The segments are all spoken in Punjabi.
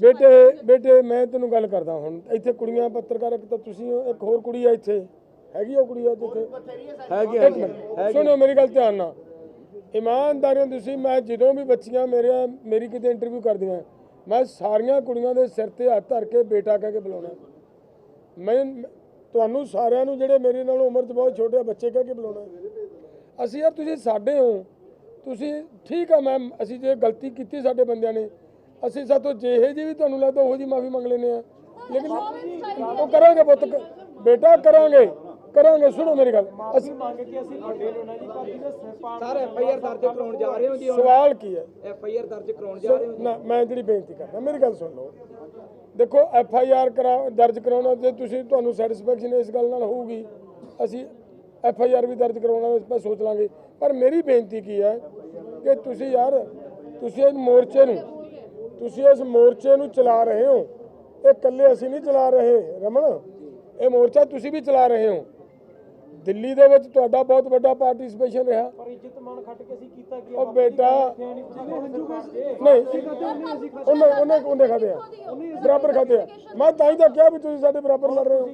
ਬੇਟੇ ਬੇਟੇ ਮੈਂ ਤੈਨੂੰ ਗੱਲ ਕਰਦਾ ਹੁਣ। ਇੱਥੇ ਕੁੜੀਆਂ ਪੱਤਰਕਾਰ ਇੱਕ ਤਾਂ ਤੁਸੀਂ ਹੋ ਇੱਕ ਹੋਰ ਕੁੜੀ ਆ ਇੱਥੇ। ਹੈਗੀ ਉਹ ਕੁੜੀ ਆ ਜਿੱਥੇ ਹੈਗੀ ਇੱਕ ਮਿੰਟ ਸੁਣੋ ਮੇਰੀ ਗੱਲ ਧਿਆਨ ਨਾਲ। ਇਮਾਨਦਾਰੀਆਂ ਤੁਸੀਂ ਮੈਂ ਜਦੋਂ ਵੀ ਬੱਚੀਆਂ ਮੇਰੇ ਮੇਰੀ ਕਿਤੇ ਇੰਟਰਵਿਊ ਕਰਦੀਆਂ ਮੈਂ ਸਾਰੀਆਂ ਕੁੜੀਆਂ ਦੇ ਸਿਰ ਤੇ ਹੱਥ ਧਰ ਕੇ ਬੇਟਾ ਕਹਿ ਕੇ ਬੁਲਾਉਣਾ। ਮੈਂ ਤੁਹਾਨੂੰ ਸਾਰਿਆਂ ਨੂੰ ਜਿਹੜੇ ਮੇਰੇ ਨਾਲੋਂ ਉਮਰ 'ਚ ਬਹੁਤ ਛੋਟੇ ਬੱਚੇ ਕਹਿ ਕੇ ਬੁਲਾਉਣਾ। ਅਸੀਂ ਯਾਰ ਤੁਸੀਂ ਸਾਡੇ ਹੋ। ਤੁਸੀਂ ਠੀਕ ਆ ਮੈਮ ਅਸੀਂ ਜੇ ਗਲਤੀ ਕੀਤੀ ਸਾਡੇ ਬੰਦਿਆਂ ਨੇ ਅਸੀਂ ਸਾਤੋਂ ਜਿਹੇ ਜੀ ਵੀ ਤੁਹਾਨੂੰ ਲੱਗਦਾ ਉਹੋ ਜੀ ਮਾਫੀ ਮੰਗ ਲੈਨੇ ਆ ਲੇਕਿਨ ਉਹ ਕਰਾਂਗੇ ਪੁੱਤ ਬੇਟਾ ਕਰਾਂਗੇ ਕਰਾਂਗੇ ਸੁਣੋ ਮੇਰੀ ਗੱਲ। ਅਸੀਂ ਮੰਗ ਕੇ ਅਸੀਂ ਵੱਡੇ ਲੈਣਾ ਜੀ ਪਰ ਜਿਹਦੇ ਸਿਰ ਪਾੜ ਸਰ ਐਫ ਆਈ ਆਰ ਦਰਜ ਕਰਾਉਣ ਜਾ ਰਹੇ ਹੋ ਜੀ ਸਵਾਲ ਕੀ ਹੈ? ਐਫ ਆਈ ਆਰ ਦਰਜ ਕਰਾਉਣ ਜਾ ਰਹੇ ਹੋ ਨਾ ਮੈਂ ਜਿਹੜੀ ਬੇਨਤੀ ਕਰਦਾ ਮੇਰੀ ਗੱਲ ਸੁਣ ਲਓ। ਦੇਖੋ ਐਫ ਆਈ ਆਰ ਕਰਾ ਦਰਜ ਕਰਾਉਣਾ ਜੇ ਤੁਸੀਂ ਤੁਹਾਨੂੰ ਸੈਟੀਸਫੈਕਸ਼ਨ ਇਸ ਗੱਲ ਨਾਲ ਹੋਊਗੀ ਅਸੀਂ ਐਫ ਆਈ ਆਰ ਵੀ ਦਰਜ ਕਰਾਉਣਾ ਇਸ 'ਤੇ ਸੋਚ ਲਾਂਗੇ। ਪਰ ਮੇਰੀ ਬੇਨਤੀ ਕੀ ਹੈ ਕਿ ਤੁਸੀਂ ਯਾਰ ਤੁਸੀਂ ਇਸ ਮੋਰਚੇ ਨੂੰ ਤੁਸੀਂ ਇਸ ਮੋਰਚੇ ਨੂੰ ਚਲਾ ਰਹੇ ਹੋ। ਇਹ ਇਕੱਲੇ ਅਸੀਂ ਨਹੀਂ ਚਲਾ ਰਹੇ ਰਮਨ। ਇਹ ਮੋਰਚਾ ਤੁਸੀਂ ਵੀ ਚਲਾ ਰਹੇ ਹੋ। ਦਿੱਲੀ ਦੇ ਵਿੱਚ ਤੁਹਾਡਾ ਬਹੁਤ ਵੱਡਾ ਪਾਰਟਿਸਿਪੇਸ਼ਨ ਰਿਹਾ। ਪਰ ਇੱਜ਼ਤ ਮਾਨ ਖੱਟ ਕੇ ਅਸੀਂ ਕੀਤਾ ਕੀ ਉਹ ਬੇਟਾ ਨਹੀਂ ਉਹਨੇ ਉਹਨੇ ਉਹਨੇ ਖਾਦੇ ਆ। ਬਰਾਬਰ ਖਾਦੇ ਆ। ਮੈਂ ਤਾਂ ਹੀ ਤਾਂ ਕਿਹਾ ਵੀ ਤੁਸੀਂ ਸਾਡੇ ਬਰਾਬਰ ਲੜ ਰਹੇ ਹੋ।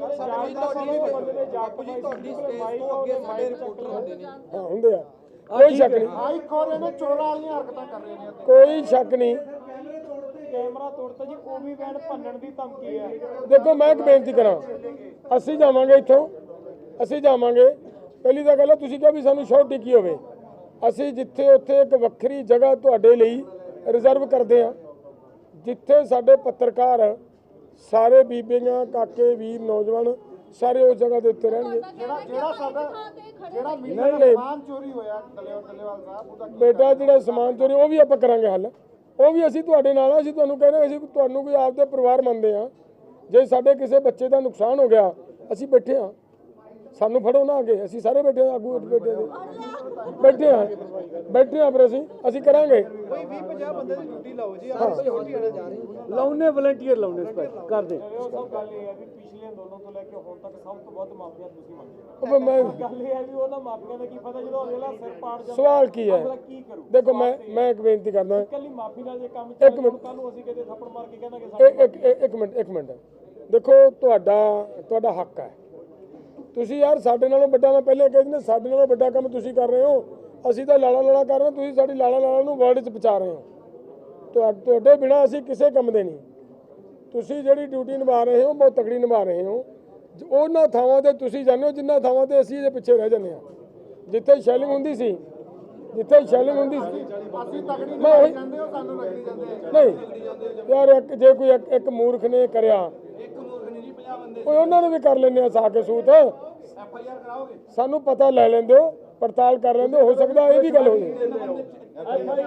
ਹਾਂ ਹੁੰਦੇ ਆ। ਕੋਈ ਸ਼ੱਕ ਨਹੀਂ। ਕੋਈ ਸ਼ੱਕ ਨਹੀਂ। ਕੈਮਰਾ ਤੋੜਤਾ ਜੀ ਉਹ ਵੀ ਵੈਨ ਭੰਨਣ ਦੀ ਧਮਕੀ ਹੈ। ਦੇਖੋ ਮੈਂ ਇੱਕ ਬੇਨਤੀ ਕਰਾਂ। ਅਸੀਂ ਜਾਵਾਂਗੇ ਇੱਥੋਂ। ਅਸੀਂ ਜਾਵਾਂਗੇ। ਪਹਿਲੀ ਤਾਂ ਗੱਲ ਹੈ ਤੁਸੀਂ ਕਿਹਾ ਵੀ ਸਾਨੂੰ ਸ਼ੋਰਟ ਟਿੱਕੀ ਹੋਵੇ। ਅਸੀਂ ਜਿੱਥੇ ਉੱਥੇ ਇੱਕ ਵੱਖਰੀ ਜਗ੍ਹਾ ਤੁਹਾਡੇ ਲਈ ਰਿਜ਼ਰਵ ਕਰਦੇ ਹਾਂ। ਜਿੱਥੇ ਸਾਡੇ ਪੱਤਰਕਾਰ ਸਾਰੇ ਬੀਬੀਆਂ ਕਾਕੇ ਵੀਰ ਨੌਜਵਾਨ ਸਾਰੇ ਉਸ ਜਗ੍ਹਾ ਦੇ ਉੱਤੇ ਰਹਿਣਗੇ। ਜਿਹੜਾ ਜਿਹੜਾ ਸਾਡਾ ਜਿਹੜਾ ਮੀਡੀਆ ਦਾ। ਸਮਾਨ ਚੋਰੀ ਹੋਇਆ ਡੱਲੇਵਾਲ ਸਾਹਿਬ ਉਹਦਾ ਬੇਟਾ ਜਿਹੜਾ ਸਮਾਨ ਚੋਰੀ ਉਹ ਵੀ ਆਪਾਂ ਕਰਾਂਗੇ ਹੱਲ। ਉਹ ਵੀ ਅਸੀਂ ਤੁਹਾਡੇ ਨਾਲ ਆ, ਅਸੀਂ ਤੁਹਾਨੂੰ ਕਹਿੰਦੇ ਅਸੀਂ ਤੁਹਾਨੂੰ ਕੋਈ ਆਪਦੇ ਪਰਿਵਾਰ ਮੰਨਦੇ ਆ ਜੇ ਸਾਡੇ ਕਿਸੇ ਬੱਚੇ ਦਾ ਨੁਕਸਾਨ ਹੋ ਗਿਆ, ਅਸੀਂ ਬੈਠੇ ਆ ਸਾਨੂੰ ਫੜੋ ਨਾ ਅੱਗੇ, ਅਸੀਂ ਸਾਰੇ ਬੈਠੇ ਆ ਆਗੂ ਬੈਠੇ ਆ ਬੈਠੇ ਆ ਬੈਠੇ ਆ ਫਿਰ ਅਸੀਂ ਅਸੀਂ ਕਰਾਂਗੇ। ਕੋਈ 20 50 ਬੰਦੇ ਦੀ ਡਿਊਟੀ ਲਾਓ ਜੀ ਆਪ ਸੇ ਹੋਰ ਜਾ ਰਹੇ ਹੋ ਲਾਉਨੇ ਵਲੰਟੀਅਰ ਲਾਉਨੇ ਸਪੈਸ਼ਲ ਕਰਦੇ। ਉਹ ਸਭ ਗੱਲ ਇਹ ਹੈ ਵੀ ਪਿਛਲੇ ਅੰਦੋਲਨ ਤੋਂ ਲੈ ਕੇ ਹੁਣ ਤੱਕ ਸਭ ਤੋਂ ਵੱਧ ਮਾਫੀਆਂ ਤੁਸੀਂ ਮੰਗਦੇ ਉਹ ਫਿਰ ਮੈਂ ਗੱਲ ਇਹ ਹੈ ਵੀ ਉਹਨਾਂ ਮਾਫੀਆਂ ਦਾ ਕੀ ਪਤਾ ਜਦੋਂ ਅਗਲਾ ਸਿਰ ਪਾੜ ਜਾਂਦਾ ਸਵਾਲ ਕੀ ਹੈ? ਅਗਲਾ ਕੀ ਕਰੂ? ਦੇਖੋ ਮੈਂ ਮੈਂ ਇੱਕ ਬੇਨਤੀ ਕਰਦਾ। ਕੱਲੀ ਮਾਫੀ ਨਾਲ ਜੇ ਕੰਮ ਇੱਕ ਚੱਲ ਮਿੰਟ। ਕੱਲ ਨੂੰ ਅਸੀਂ ਕਿਤੇ ਥੱਪੜ ਮਾਰ ਕੇ ਕਹਿੰਦਾ ਕਿ ਇੱਕ ਇੱਕ ਇੱਕ- ਇੱਕ ਮਿੰਟ ਇੱਕ ਮਿੰਟ। ਦੇਖੋ ਤੁਹਾਡਾ ਤੁਹਾਡਾ ਹੱਕ ਹੈ। ਤੁਸੀਂ ਯਾਰ ਸਾਡੇ ਨਾਲੋਂ ਵੱਡਾ ਮੈਂ ਪਹਿਲੇ ਕਹਿ ਦਿੰਦਾ ਸਾਡੇ ਨਾਲੋਂ ਵੱਡਾ ਕੰਮ ਤੁਸੀਂ ਕਰ ਰਹੇ ਹੋ। ਅਸੀਂ ਤਾਂ ਲਾਲਾ ਲਾਲਾ ਕਰ ਰਹੇ ਹਾਂ ਤੁਸੀਂ ਸਾਡੀ ਲਾਲਾ ਲਾਲਾ ਨੂੰ ਵਰਲਡ 'ਚ ਪਹੁੰਚਾ ਰਹੇ ਹੋ। ਤੁਹਾ- ਤੁਹਾਡੇ ਬਿਨਾ ਅਸੀਂ ਕਿਸੇ ਕੰਮ ਦੇ ਨਹੀਂ। ਤੁਸੀਂ ਜਿਹੜੀ ਡਿਊਟੀ ਨਿਭਾ ਰਹੇ ਹੋ ਬਹੁਤ ਤਕੜੀ ਨਿਭਾ ਰਹੇ ਹੋ। ਉਹਨਾਂ ਥਾਵਾਂ ਤੇ ਤੁਸੀਂ ਹੋ ਜਿੰਨਾ ਥਾਵਾਂ ਤੇ ਅਸੀਂ ਇਹਦੇ ਪਿੱਛੇ ਰਹਿ ਜਾਂਦੇ ਹਾਂ। ਜਿੱਥੇ ਸ਼ੈਲਿੰਗ ਹੁੰਦੀ ਸੀ ਜਿੱਥੇ ਸ਼ੈਲਿੰਗ ਹੁੰਦੀ ਸੀ। ਅਸੀਂ ਜਾਂਦੇ ਹੋ ਸਾਨੂੰ ਜਾਂਦੇ ਨਹੀਂ ਯਾਰ ਇੱਕ ਜੇ ਕੋਈ ਇੱਕ- ਮੂਰਖ ਨੇ ਕਰਿਆ। ਇੱਕ ਮੂਰਖ ਨਹੀਂ ਜੀ 50 ਬੰਦੇ ਓਏ ਉਹਨਾਂ ਨੂੰ ਵੀ ਕਰ ਲੈਂਦੇ ਆ ਸਾ ਕੇ ਸੂਤ। ਐਫ ਆਈ ਆਰ ਕਰਾਓਗੇ? ਸਾਨੂੰ ਪਤਾ ਲੈ ਲੈਂਦੇ ਹੋ ਪੜਤਾਲ ਕਰ ਲੈਂਦੇ ਹੋ ਸਕਦਾ ਇਹ ਵੀ ਗੱਲ ਹੋ ਜਾਏ